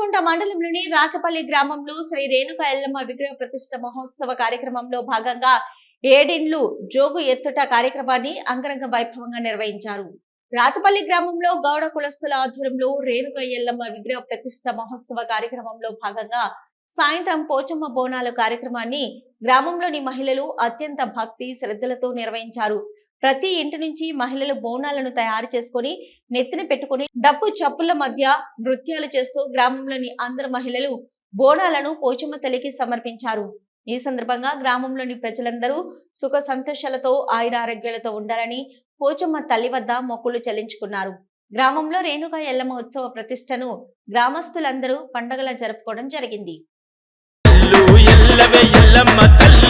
మండలంలోని రాచపల్లి గ్రామంలో శ్రీ రేణుక ఎల్లమ్మ విగ్రహ ప్రతిష్ట మహోత్సవ కార్యక్రమంలో భాగంగా ఏడిండ్లు జోగు ఎత్తుట కార్యక్రమాన్ని అంగరంగ వైభవంగా నిర్వహించారు. రాచపల్లి గ్రామంలో గౌడ కులస్తుల ఆధ్వర్యంలో రేణుక ఎల్లమ్మ విగ్రహ ప్రతిష్ట మహోత్సవ కార్యక్రమంలో భాగంగా సాయంత్రం పోచమ్మ బోనాల కార్యక్రమాన్ని గ్రామంలోని మహిళలు అత్యంత భక్తి శ్రద్ధలతో నిర్వహించారు. ప్రతి ఇంటి నుంచి మహిళలు బోనాలను తయారు చేసుకొని నెత్తిన పెట్టుకుని డప్పు చప్పుల మధ్య నృత్యాలు చేస్తూ గ్రామంలోని అందరు మహిళలు బోనాలను పోచమ్మ తల్లికి సమర్పించారు. ఈ సందర్భంగా గ్రామంలోని ప్రజలందరూ సుఖ సంతోషాలతో ఆయురారోగ్యాలతో ఉండాలని పోచమ్మ తల్లి వద్ద మొక్కులు చెల్లించుకున్నారు. గ్రామంలో రేణుక ఎల్లమ్మ ఉత్సవ ప్రతిష్టను గ్రామస్తులందరూ పండగలా జరుపుకోవడం జరిగింది. ఎల్లవే ఎల్లమ్మ తల్లి